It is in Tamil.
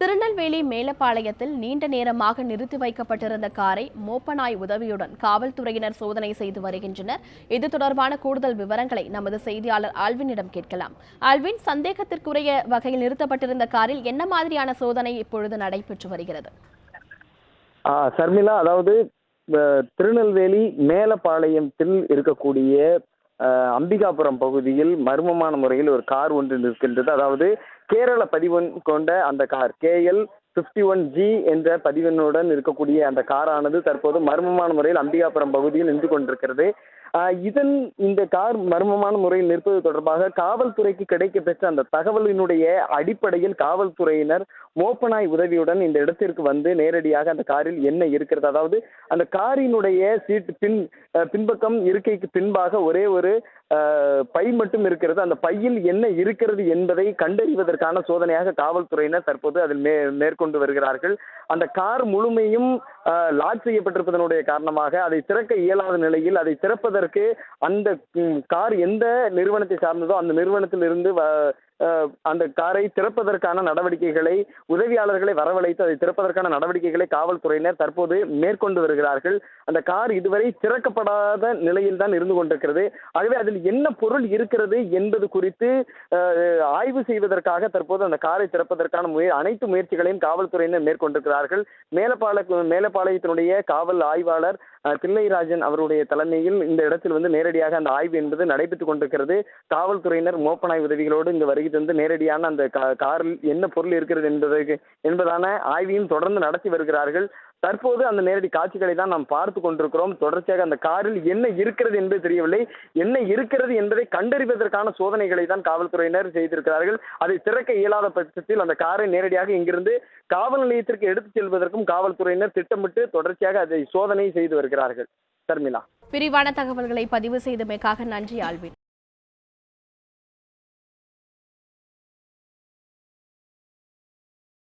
திருநெல்வேலி மேலப்பாளையத்தில் நீண்ட நேரமாக நிறுத்தி வைக்கப்பட்டிருந்த காரை மோப்பநாய் உதவியுடன் காவல்துறையினர் சோதனை செய்து வருகின்றனர். இது தொடர்பான கூடுதல் விவரங்களை நமது செய்தியாளர் ஆல்வினிடம் கேட்கலாம். ஆல்வின் சந்தேகத்திற்குரிய வகையில் நிறுத்தப்பட்டிருந்த காரில் என்ன மாதிரியான சோதனை இப்பொழுது நடைபெற்று வருகிறது? சர்மிளா அதாவது அஹ், திருநெல்வேலி மேலப்பாளையத்தில் இருக்கக்கூடிய அம்பிகாபுரம் பகுதியில் மர்மமான முறையில் ஒரு கார் ஒன்று நிற்கின்றது. அதாவது கேரள பதிவெண் கொண்ட அந்த car KL fifty one G என்ற பதிவெண்ணுடன் இருக்கக்கூடிய அந்த காரானது தற்போது மர்மமான முறையில் அம்பிகாபுரம் பகுதியில் நின்று கொண்டிருக்கிறது. இதன் இந்த கார் மர்மமான முறையில் நிற்பது தொடர்பாக காவல்துறைக்கு கிடைக்க பெற்ற அந்த தகவலினுடைய அடிப்படையில் காவல்துறையினர் மோப்பனாய் உதவியுடன் இந்த இடத்திற்கு வந்து நேரடியாக அந்த காரில் என்ன இருக்கிறது அதாவது அந்த காரினுடைய சீட் பின் பின்பக்கம் இருக்கைக்கு பின்பாக ஒரே ஒரு பை மட்டும் இருக்கிறது. அந்த பையில் என்ன இருக்கிறது என்பதை கண்டறிவதற்கான சோதனையாக காவல்துறையினர் தற்போது அதில் மே மேற்கொண்டு வருகிறார்கள். அந்த கார் முழுமையும் அஹ், லாக் செய்யப்பட்டிருப்பதனுடைய காரணமாக அதை திறக்க இயலாத நிலையில் அதை திறப்பதற்கு அந்த கார் எந்த நிறுவனத்தை சார்ந்ததோ அந்த நிறுவனத்திலிருந்து வ- அந்த காரை திறப்பதற்கான நடவடிக்கைகளை உதவியாளர்களை வரவழைத்து அதை திறப்பதற்கான நடவடிக்கைகளை காவல்துறையினர் தற்போது மேற்கொண்டு வருகிறார்கள். அந்த கார் இதுவரை திறக்கப்படாத நிலையில் தான் இருந்து கொண்டிருக்கிறது. ஆகவே அதில் என்ன பொருள் இருக்கிறது என்பது குறித்து ஆய்வு செய்வதற்காக தற்போது அந்த காரை திறப்பதற்கான முய அனைத்து முயற்சிகளையும் காவல்துறையினர் மேற்கொண்டிருக்கிறார்கள். மேலப்பாள மேலப்பாளையத்தினுடைய காவல் ஆய்வாளர் தில்லைராஜன் அவருடைய தலைமையில் இந்த இடத்தில் வந்து நேரடியாக அந்த ஆய்வு என்பது நடைபெற்றுக் கொண்டிருக்கிறது. காவல்துறையினர் மோப்பனாய் உதவிகளோடு இங்கு வருகை தந்து நேரடியான அந்த காரில் என்ன பொருள் இருக்கிறது என்பதற்கு என்பதான ஆய்வையும் தொடர்ந்து நடத்தி வருகிறார்கள். தற்போது அந்த நேரடி காட்சிகளை தான் நாம் பார்த்து கொண்டிருக்கிறோம். தொடர்ச்சியாக அந்த காரில் என்ன இருக்கிறது என்பது தெரியவில்லை. என்ன இருக்கிறது என்பதை கண்டறிவதற்கான சோதனைகளை தான் காவல்துறையினர் செய்திருக்கிறார்கள். அதை திறக்க இயலாத பட்சத்தில் அந்த காரை நேரடியாக இங்கிருந்து காவல் நிலையத்திற்கு எடுத்துச் செல்வதற்கும் காவல்துறையினர் திட்டமிட்டு தொடர்ச்சியாக அதை சோதனை செய்து வருகிறார்கள். தர்மிலா விரிவான தகவல்களை பதிவு செய்தமைக்காக நன்றி ஆல்வின்.